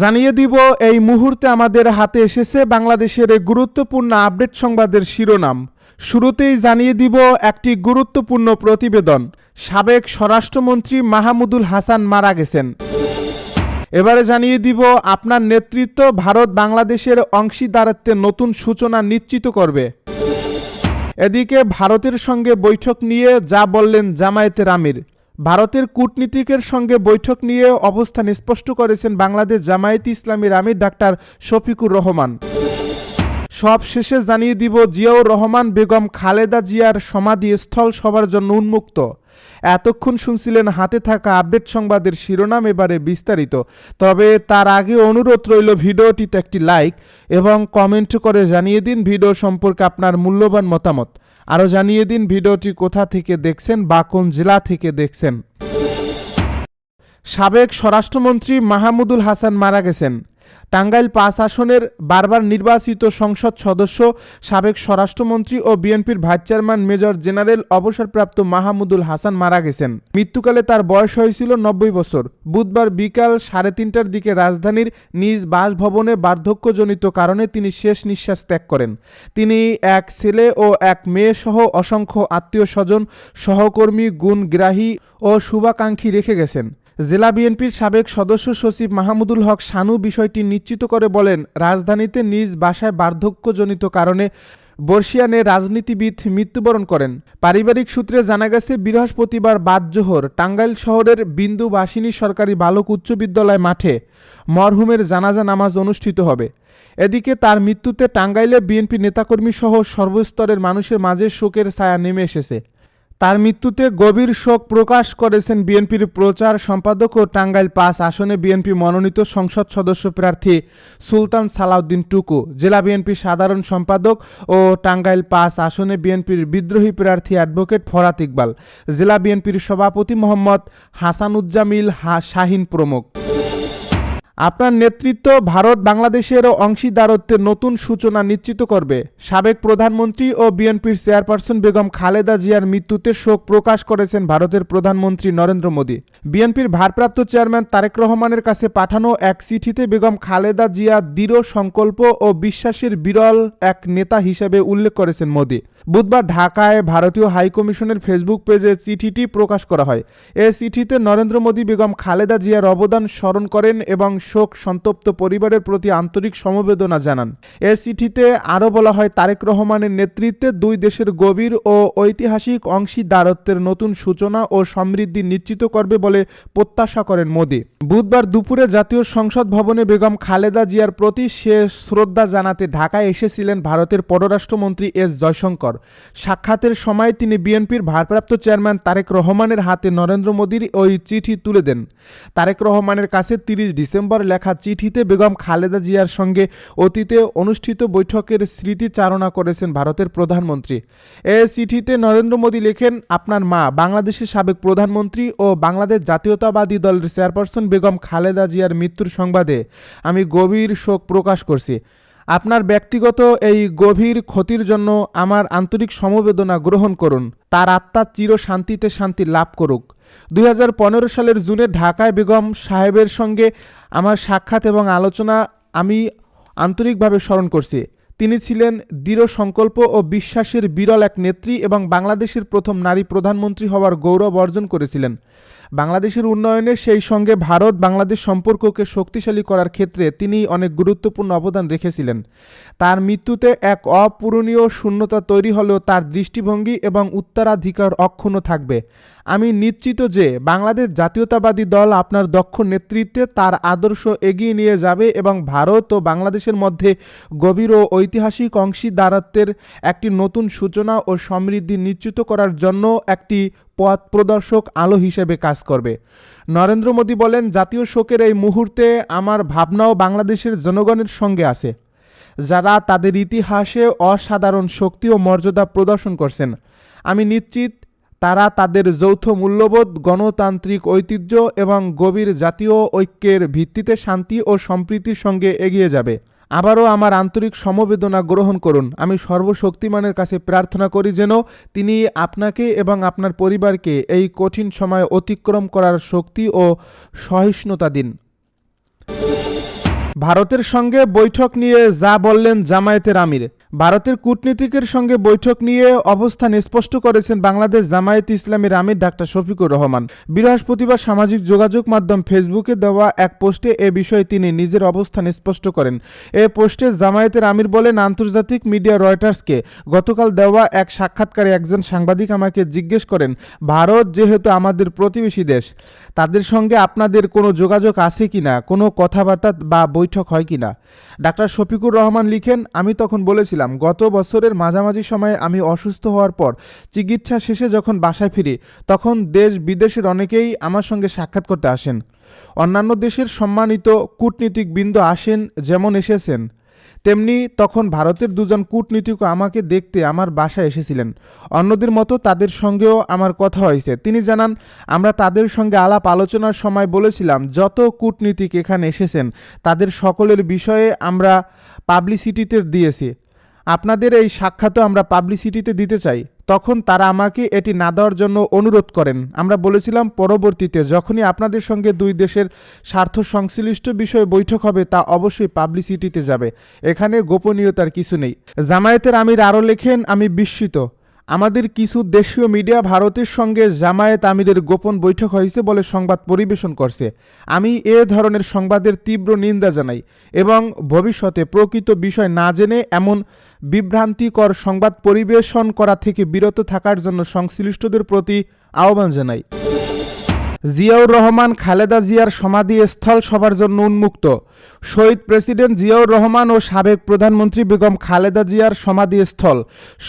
জানিয়ে দিব, এই মুহূর্তে আমাদের হাতে এসেছে বাংলাদেশের গুরুত্বপূর্ণ আপডেট সংবাদের শিরোনাম। শুরুতেই জানিয়ে দিব একটি গুরুত্বপূর্ণ প্রতিবেদন। সাবেক স্বরাষ্ট্রমন্ত্রী মাহমুদুল হাসান মারা গেছেন। এবারে জানিয়ে দিব, আপনার নেতৃত্ব ভারত বাংলাদেশের অংশীদারত্বে নতুন সূচনা নিশ্চিত করবে। এদিকে ভারতের সঙ্গে বৈঠক নিয়ে যা বললেন জামায়াতের আমির ভারতের কূটনীতিকের সঙ্গে বৈঠক নিয়ে অবস্থান স্পষ্ট করেছেন বাংলাদেশ জামায়াত ইসলামীর আমির ডাক্তার শফিকুর রহমান। সব শেষে জানিয়ে দিব, জিয়াউর রহমান বেগম খালেদা জিয়ার সমাধি স্থল সবার জন্য উন্মুক্ত। এতক্ষণ শুনছিলেন হাতে থাকা আপডেট সংবাদের শিরোনাম এবারে বিস্তারিত। তবে তার আগে অনুরোধ রইল ভিডিওটিতে একটি লাইক এবং কমেন্ট করে জানিয়ে দিন ভিডিও সম্পর্কে আপনার মূল্যবান মতামত। আরও জানিয়ে দিন ভিডিওটি কোথা থেকে দেখছেন বা কোন জেলা থেকে দেখছেন। সাবেক স্বরাষ্ট্রমন্ত্রী মাহমুদুল হাসান মারা গেছেন। টাঙ্গাইল পাঁচ আসনের বারবার নির্বাচিত সংসদ সদস্য, সাবেক স্বরাষ্ট্রমন্ত্রী ও বিএনপির ভাইস চেয়ারম্যান মেজর জেনারেল অবসরপ্রাপ্ত মাহমুদুল হাসান মারা গেছেন। মৃত্যুকালে তার বয়স হয়েছিল নব্বই বছর। বুধবার বিকাল সাড়ে তিনটার দিকে রাজধানীর নিজ বাসভবনে বার্ধক্যজনিত কারণে তিনি শেষ নিঃশ্বাস ত্যাগ করেন। তিনি এক ছেলে ও এক মেয়ে সহ অসংখ্য আত্মীয় স্বজন, সহকর্মী, গুণগ্রাহী ও শুভাকাঙ্ক্ষী রেখে গেছেন। জেলা বিএনপির সাবেক সদস্য সচিব মাহমুদুল হক শানু বিষয়টি নিশ্চিত করে বলেন, রাজধানীতে নিজ বাসায় বার্ধক্যজনিত কারণে বর্ষিয়ানে রাজনীতিবিদ মৃত্যুবরণ করেন। পারিবারিক সূত্রে জানা গেছে, বৃহস্পতিবার বাদ জোহর টাঙ্গাইল শহরের বিন্দু বাসিনী সরকারি বালক উচ্চ বিদ্যালয় মাঠে মরহুমের জানাজা নামাজ অনুষ্ঠিত হবে। এদিকে তার মৃত্যুতে টাঙ্গাইলে বিএনপি নেতাকর্মী সহ সর্বস্তরের মানুষের মাঝে শোকের ছায়া নেমে এসেছে। তার মৃত্যুতে গভীর শোক প্রকাশ করেছেন বিএনপির প্রচার সম্পাদক ও টাঙ্গাইল পাস আসনে বিএনপি মনোনীত সংসদ সদস্য প্রার্থী সুলতান সালাউদ্দিন টুকু, জেলা বিএনপির সাধারণ সম্পাদক ও টাঙ্গাইল পাস আসনে বিএনপির বিদ্রোহী প্রার্থী অ্যাডভোকেট ফরাত ইকবাল, জেলা বিএনপির সভাপতি মোহাম্মদ হাসানুজ্জামিল হা, শাহিন প্রমুখ। আপনার নেতৃত্ব ভারত বাংলাদেশের অংশীদারত্বের নতুন সূচনা নিশ্চিত করবে। সাবেক প্রধানমন্ত্রী ও বিএনপির চেয়ারপারসন বেগম খালেদা জিয়ার মৃত্যুতে শোক প্রকাশ করেছেন ভারতের প্রধানমন্ত্রী নরেন্দ্র মোদী। বিএনপির ভারপ্রাপ্ত চেয়ারম্যান তারেক রহমানের কাছে পাঠানো এক চিঠিতে বেগম খালেদা জিয়া দৃঢ় সংকল্প ও বিশ্বাসের বিরল এক নেতা হিসেবে উল্লেখ করেছেন মোদী। বুধবার ঢাকায় ভারতীয় হাইকমিশনের ফেসবুক পেজে চিঠিটি প্রকাশ করা হয়। এ চিঠিতে নরেন্দ্র মোদী বেগম খালেদা জিয়ার অবদান স্মরণ করেন এবং শোক সন্তপ্ত পরিবারের প্রতি আন্তরিক সমবেদনা জানান। এ চিঠিতে আরও বলা হয়, তারেক রহমানের নেতৃত্বে দুই দেশের গভীর ও ঐতিহাসিক অংশীদারত্বের নতুন সূচনা ও সমৃদ্ধি নিশ্চিত করবে বলে প্রত্যাশা করেন মোদী। বুধবার দুপুরে জাতীয় সংসদ ভবনে বেগম খালেদা জিয়ার প্রতি শেষ শ্রদ্ধা জানাতে ঢাকায় এসেছিলেন ভারতের পররাষ্ট্রমন্ত্রী এস জয়শঙ্কর। সাক্ষাতের সময় তিনি বিএনপির ভারপ্রাপ্ত চেয়ারম্যান তারেক রহমানের হাতে নরেন্দ্র মোদীর ওই চিঠি তুলে দেন। তারেক রহমানের কাছে তিরিশ ডিসেম্বর লেখা চিঠিতে বেগম খালেদা জিয়ার সঙ্গে অতীতে অনুষ্ঠিত বৈঠকের স্মৃতিচারণা করেছেন ভারতের প্রধানমন্ত্রী। এ চিঠিতে নরেন্দ্র মোদী লেখেন, আপনার মা, বাংলাদেশের সাবেক প্রধানমন্ত্রী ও বাংলাদেশ জাতীয়তাবাদী দলের চেয়ারপারসন বেগম খালেদা জিয়ার মৃত্যুর সংবাদে আমি গভীর শোক প্রকাশ করছি। আপনার ব্যক্তিগত এই গভীর ক্ষতির জন্য আমার আন্তরিক সমবেদনা গ্রহণ করুন। তার আত্মা চির শান্তিতে শান্তি লাভ করুক। দুই হাজার পনেরো সালের জুনে ঢাকায় বেগম সাহেবের সঙ্গে আমার সাক্ষাৎ এবং আলোচনা আমি আন্তরিকভাবে স্মরণ করছি। তিনি ছিলেন দৃঢ় সংকল্প ও বিশ্বাসের বিরল এক নেত্রী এবং বাংলাদেশের প্রথম নারী প্রধানমন্ত্রী হওয়ার গৌরব অর্জন করেছিলেন। বাংলাদেশের উন্নয়নে সেই সঙ্গে ভারত বাংলাদেশ সম্পর্ককে শক্তিশালী করার ক্ষেত্রে তিনি অনেক গুরুত্বপূর্ণ অবদান রেখেছিলেন। তার মৃত্যুতে এক অপূরণীয় শূন্যতা তৈরি হলেও তার দৃষ্টিভঙ্গি এবং উত্তরাধিকার অক্ষুণ্ণ থাকবে। আমি নিশ্চিত যে বাংলাদেশ জাতীয়তাবাদী দল আপনার দক্ষ নেতৃত্বে তার আদর্শ এগিয়ে নিয়ে যাবে এবং ভারত ও বাংলাদেশের মধ্যে গভীর ও ঐতিহাসিক অংশীদারত্বের একটি নতুন সূচনা ও সমৃদ্ধি নিশ্চিত করার জন্য একটি পথ প্রদর্শক আলো হিসেবে কাজ করবে। নরেন্দ্র মোদী বলেন, জাতীয় শোকের এই মুহূর্তে আমার ভাবনাও বাংলাদেশের জনগণের সঙ্গে আছে। যারা তাদের ইতিহাসে অসাধারণ শক্তি ও মর্যাদা প্রদর্শন করছেন। আমি নিশ্চিত তারা তাদের যৌথ মূল্যবোধ, গণতান্ত্রিক ঐতিহ্য এবং গভীর জাতীয় ঐক্যের ভিত্তিতে শান্তি ও সম্প্রীতির সঙ্গে এগিয়ে যাবে। আবারও আমার আন্তরিক সমবেদনা গ্রহণ করুন। আমি সর্বশক্তিমানের কাছে প্রার্থনা করি যেন তিনি আপনাকে এবং আপনার পরিবারকে এই কঠিন সময় অতিক্রম করার শক্তি ও সহিষ্ণুতা দিন। ভারতের সঙ্গে বৈঠক নিয়ে যা বললেন জামায়াতের আমির ভারতের কূটনীতিকের সঙ্গে বৈঠক নিয়ে অবস্থান স্পষ্ট করেছেন বাংলাদেশ জামায়াত ইসলামের আমির ডাক্তার শফিকুর রহমান। বৃহস্পতিবার সামাজিক যোগাযোগ মাধ্যম ফেসবুকে দেওয়া এক পোস্টে এ বিষয়ে তিনি নিজের অবস্থান স্পষ্ট করেন। এ পোস্টে জামায়াতের আমির বলেন, আন্তর্জাতিক মিডিয়া রয়টার্সকে গতকাল দেওয়া এক সাক্ষাৎকারে একজন সাংবাদিক আমাকে জিজ্ঞেস করেন, ভারত যেহেতু আমাদের প্রতিবেশী দেশ, তাদের সঙ্গে আপনাদের কোনো যোগাযোগ আছে কি না কোনো কথাবার্তা বা বৈঠক হয় কিনা? ডাক্তার শফিকুর রহমান লিখেন, আমি তখন বলেছিলাম গত বছরের মাঝামাঝি সময়ে আমি অসুস্থ হওয়ার পর চিকিৎসা শেষে যখন বাসায় ফিরি, তখন দেশ বিদেশের অনেকেই আমার সঙ্গে সাক্ষাৎ করতে আসেন। অন্যান্য দেশের সম্মানিত কূটনীতিকবৃন্দ আসেন যেমন এসেছেন। তেমনি তখন ভারতের দুজন কূটনীতিক আমাকে দেখতে আমার বাসায় এসেছিলেন। অন্যদের মতো তাদের সঙ্গেও আমার কথা হয়েছে। তিনি জানান, আমরা তাদের সঙ্গে আলাপ আলোচনার সময় বলেছিলাম, যত কূটনীতিক এখানে এসেছেন, তাদের সকলের বিষয়ে আমরা পাবলিসিটিতে দিয়েছি। আপনাদের এই সাক্ষাৎ আমরা পাবলিসিটিতে দিতে চাই, তখন তারা আমাকে এটি না দেওয়ার জন্য অনুরোধ করেন। আমরা বলেছিলাম, পরবর্তীতে যখনই আপনাদের সঙ্গে দুই দেশের স্বার্থ সংশ্লিষ্ট বিষয়ে বৈঠক হবে, তা অবশ্যই পাবলিসিটিতে যাবে। এখানে গোপনীয়তার কিছু নেই। জামায়াতের আমির আরও লেখেন, আমি বিস্মিত। আমাদের কিছু দেশীয় মিডিয়া ভারতের সঙ্গে জামায়াত আমিরের গোপন বৈঠক হয়েছে বলে সংবাদ পরিবেশন করছে। আমি এ ধরনের সংবাদের তীব্র নিন্দা জানাই এবং ভবিষ্যতে প্রকৃত বিষয় না জেনে এমন বিভ্রান্তিকর সংবাদ পরিবেশন করা থেকে বিরত থাকার জন্য সংশ্লিষ্টদের প্রতি আহ্বান জানাই। জিয়াউর রহমান খালেদা জিয়ার সমাধিস্থল সবার জন্য উন্মুক্ত। শহীদ প্রেসিডেন্ট জিয়াউর রহমান ও সাবেক প্রধানমন্ত্রী বেগম খালেদা জিয়ার সমাধিস্থল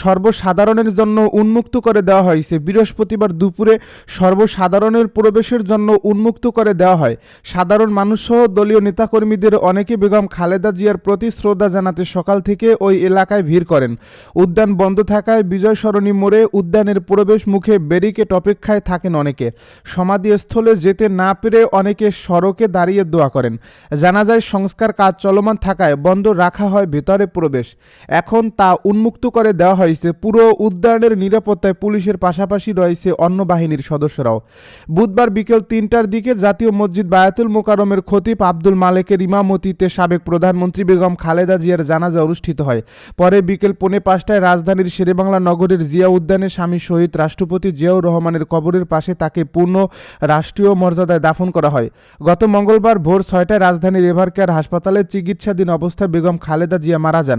সর্বসাধারণের জন্য উন্মুক্ত করে দেওয়া হয়েছে বৃহস্পতিবার দুপুরে সর্বসাধারণের প্রবেশের জন্য উন্মুক্ত করে দেওয়া হয়। সাধারণ মানুষসহ দলীয় নেতাকর্মীদের অনেকে বেগম খালেদা জিয়ার প্রতি শ্রদ্ধা জানাতে সকাল থেকে ওই এলাকায় ভিড় করেন। উদ্যান বন্ধ থাকায় বিজয় সরণী মোড়ে উদ্যানের প্রবেশ মুখে ব্যারিকেড অপেক্ষায় থাকেন অনেকে। সমাধিস্থলে যেতে না পেরে অনেকে সড়কে দাঁড়িয়ে দোয়া করেন। জানা যায়, সংস্কার কাজ চলমান থাকায় বন্ধ রাখা হয় ভেতরে প্রবেশ। এখন তা উন্মুক্ত করে দেওয়া হয়েছে। পুরো উদ্যানের নিরাপত্তায় পুলিশের পাশাপাশি রয়েছে অন্য বাহিনীর সদস্যরাও। বুধবার বিকেল তিনটার দিকে জাতীয় মসজিদ বায়াতুল মোকারমের খতিব আব্দুল মালেকের ইমামতিতে সাবেক প্রধানমন্ত্রী বেগম খালেদা জিয়ার জানাজা অনুষ্ঠিত হয়। পরে বিকেল পৌনে পাঁচটায় রাজধানীর শেরেবাংলা নগরের জিয়া উদ্যানে স্বামী শহীদ রাষ্ট্রপতি জিয়াউর রহমানের কবরের পাশে তাকে পূর্ণ রাষ্ট্রীয় মর্যাদায় দাফন করা হয়। গত মঙ্গলবার ভোর ছয়টায় রাজধানীর এভারকেয়ার হাসপাতালে চিকিৎসাধীন অবস্থায় বেগম খালেদা জিয়া মারা যান।